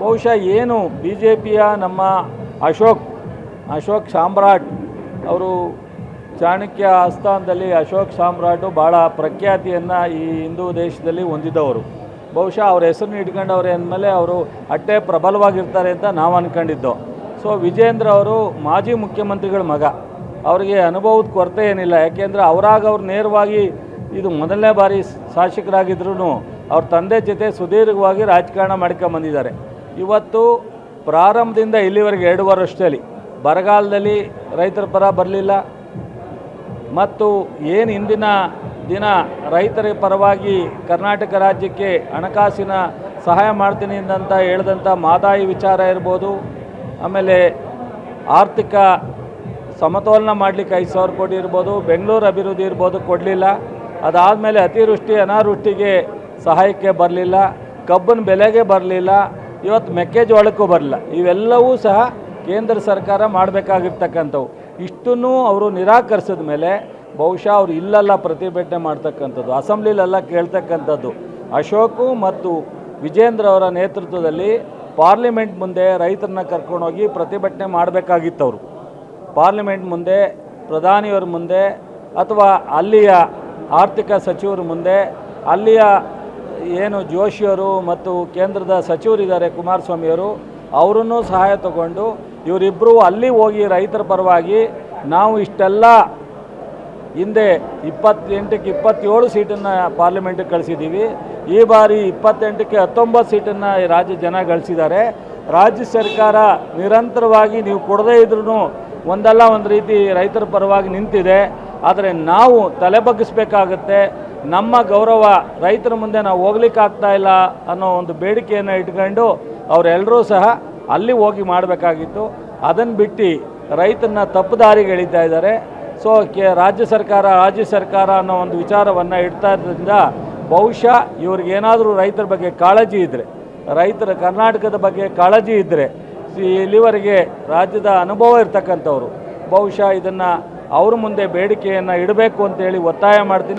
ಬಹುಶಃ ಏನು B J ಪಿಯ ನಮ್ಮ ಅಶೋಕ್ ಅಶೋಕ್ ಸಾಮ್ರಾಟ್ ಅವರು ಚಾಣಕ್ಯ ಆಸ್ಥಾನದಲ್ಲಿ ಅಶೋಕ್ ಸಾಮ್ರಾಟು ಭಾಳ ಪ್ರಖ್ಯಾತಿಯನ್ನು ಈ ಹಿಂದೂ ದೇಶದಲ್ಲಿ ಹೊಂದಿದ್ದವರು ಬಹುಶಃ ಅವ್ರ ಹೆಸರನ್ನ ಇಟ್ಕೊಂಡವ್ರೆ ಅಂದಮೇಲೆ ಅವರು ಅಟ್ಟೆ ಪ್ರಬಲವಾಗಿರ್ತಾರೆ ಅಂತ ನಾವು ಅಂದ್ಕೊಂಡಿದ್ದೋ ಸೊ ವಿಜೇಂದ್ರ ಅವರು ಮಾಜಿ ಮುಖ್ಯಮಂತ್ರಿಗಳ ಮಗ. ಅವರಿಗೆ ಅನುಭವದ ಕೊರತೆ ಏನಿಲ್ಲ. ಯಾಕೆಂದರೆ ಅವರಾಗ ಅವ್ರು ನೇರವಾಗಿ ಇದು ಮೊದಲನೇ ಬಾರಿ ಶಾಸಕರಾಗಿದ್ರೂ ಅವ್ರ ತಂದೆ ಜೊತೆ ಸುದೀರ್ಘವಾಗಿ ರಾಜಕಾರಣ ಮಾಡ್ಕೊಂಬಂದಿದ್ದಾರೆ ಇವತ್ತು ಪ್ರಾರಂಭದಿಂದ ಇಲ್ಲಿವರೆಗೆ ಎರಡು ವರ್ಷದಲ್ಲಿ ಬರಗಾಲದಲ್ಲಿ ರೈತರ ಪರ ಬರಲಿಲ್ಲ. ಮತ್ತು ಏನು ಇಂದಿನ ದಿನ ರೈತರ ಪರವಾಗಿ ಕರ್ನಾಟಕ ರಾಜ್ಯಕ್ಕೆ ಹಣಕಾಸಿನ ಸಹಾಯ ಮಾಡ್ತೀನಿ ಅಂತ ಹೇಳಿದಂಥ ಮಾದಾಯಿ ವಿಚಾರ ಇರ್ಬೋದು. ಆಮೇಲೆ ಆರ್ಥಿಕ ಸಮತೋಲನ ಮಾಡಲಿಕ್ಕೆ ಐದು ಸಾವಿರ ಕೋಟಿ ಇರ್ಬೋದು. ಬೆಂಗಳೂರು ಅಭಿವೃದ್ಧಿ ಇರ್ಬೋದು ಕೊಡಲಿಲ್ಲ. ಅದಾದಮೇಲೆ ಅತಿವೃಷ್ಟಿ, ಅನಾವೃಷ್ಟಿಗೆ ಸಹಾಯಕ್ಕೆ ಬರಲಿಲ್ಲ. ಕಬ್ಬಿನ ಬೆಲೆಗೆ ಬರಲಿಲ್ಲ. ಇವತ್ತು ಮೆಕ್ಕೆಜೋಳಕ್ಕೂ ಬರಲಿಲ್ಲ. ಇವೆಲ್ಲವೂ ಸಹ ಕೇಂದ್ರ ಸರ್ಕಾರ ಮಾಡಬೇಕಾಗಿರ್ತಕ್ಕಂಥವು. ಇಷ್ಟನ್ನು ಅವರು ನಿರಾಕರಿಸಿದ ಮೇಲೆ ಬಹುಶಃ ಅವರು ಇಲ್ಲೆಲ್ಲ ಪ್ರತಿಭಟನೆ ಮಾಡ್ತಕ್ಕಂಥದ್ದು, ಅಸೆಂಬ್ಲಿಲೆಲ್ಲ ಕೇಳ್ತಕ್ಕಂಥದ್ದು. ಅಶೋಕು ಮತ್ತು ವಿಜೇಂದ್ರ ಅವರ ನೇತೃತ್ವದಲ್ಲಿ ಪಾರ್ಲಿಮೆಂಟ್ ಮುಂದೆ ರೈತರನ್ನ ಕರ್ಕೊಂಡೋಗಿ ಪ್ರತಿಭಟನೆ ಮಾಡಬೇಕಾಗಿತ್ತು ಅವರು ಪಾರ್ಲಿಮೆಂಟ್ ಮುಂದೆ, ಪ್ರಧಾನಿಯವ್ರ ಮುಂದೆ ಅಥವಾ ಅಲ್ಲಿಯ ಆರ್ಥಿಕ ಸಚಿವರ ಮುಂದೆ, ಅಲ್ಲಿಯ ಏನು ಜೋಶಿಯವರು ಮತ್ತು ಕೇಂದ್ರದ ಸಚಿವರಿದ್ದಾರೆ ಕುಮಾರಸ್ವಾಮಿಯವರು, ಅವರನ್ನು ಸಹಾಯ ತಗೊಂಡು ಇವರಿಬ್ಬರು ಅಲ್ಲಿ ಹೋಗಿ ರೈತರ ಪರವಾಗಿ ನಾವು ಇಷ್ಟೆಲ್ಲ ಹಿಂದೆ ಇಪ್ಪತ್ತೆಂಟಕ್ಕೆ ಇಪ್ಪತ್ತೇಳು ಸೀಟನ್ನು ಪಾರ್ಲಿಮೆಂಟಿಗೆ ಕಳಿಸಿದ್ದೀವಿ. ಈ ಬಾರಿ ಇಪ್ಪತ್ತೆಂಟಕ್ಕೆ ಹತ್ತೊಂಬತ್ತು ಸೀಟನ್ನು ರಾಜ್ಯ ಜನ ಗಳಿಸಿದ್ದಾರೆ. ರಾಜ್ಯ ಸರ್ಕಾರ ನಿರಂತರವಾಗಿ ನೀವು ಕೊಡದೇ ಇದ್ರೂ ಒಂದಲ್ಲ ಒಂದು ರೀತಿ ರೈತರ ಪರವಾಗಿ ನಿಂತಿದೆ. ಆದರೆ ನಾವು ತಲೆ ಬಗ್ಗಿಸ್ಬೇಕಾಗತ್ತೆ. ನಮ್ಮ ಗೌರವ ರೈತರ ಮುಂದೆ ನಾವು ಹೋಗ್ಲಿಕ್ಕಾಗ್ತಾ ಇಲ್ಲ ಅನ್ನೋ ಒಂದು ಬೇಡಿಕೆಯನ್ನು ಇಟ್ಕೊಂಡು ಅವರೆಲ್ಲರೂ ಸಹ ಅಲ್ಲಿ ಹೋಗಿ ಮಾಡಬೇಕಾಗಿತ್ತು. ಅದನ್ನು ಬಿಟ್ಟು ರೈತನ ತಪ್ಪು ದಾರಿಗೆ ಎಳಿತಾ ಇದ್ದಾರೆ ಸೊ, ಕೆ, ರಾಜ್ಯ ಸರ್ಕಾರ ರಾಜ್ಯ ಸರ್ಕಾರ ಅನ್ನೋ ಒಂದು ವಿಚಾರವನ್ನು ಇಡ್ತಾ ಇದ್ದರಿಂದ ಬಹುಶಃ ಇವ್ರಿಗೇನಾದರೂ ರೈತರ ಬಗ್ಗೆ ಕಾಳಜಿ ಇದ್ದರೆ ರೈತರ ಕರ್ನಾಟಕದ ಬಗ್ಗೆ ಕಾಳಜಿ ಇದ್ದರೆ ಇಲ್ಲಿವರೆಗೆ ರಾಜ್ಯದ ಅನುಭವ ಇರ್ತಕ್ಕಂಥವ್ರು, ಬಹುಶಃ ಇದನ್ನು ಅವ್ರ ಮುಂದೆ ಬೇಡಿಕೆಯನ್ನು ಇಡಬೇಕು ಅಂತೇಳಿ ಒತ್ತಾಯ ಮಾಡ್ತೀನಿ.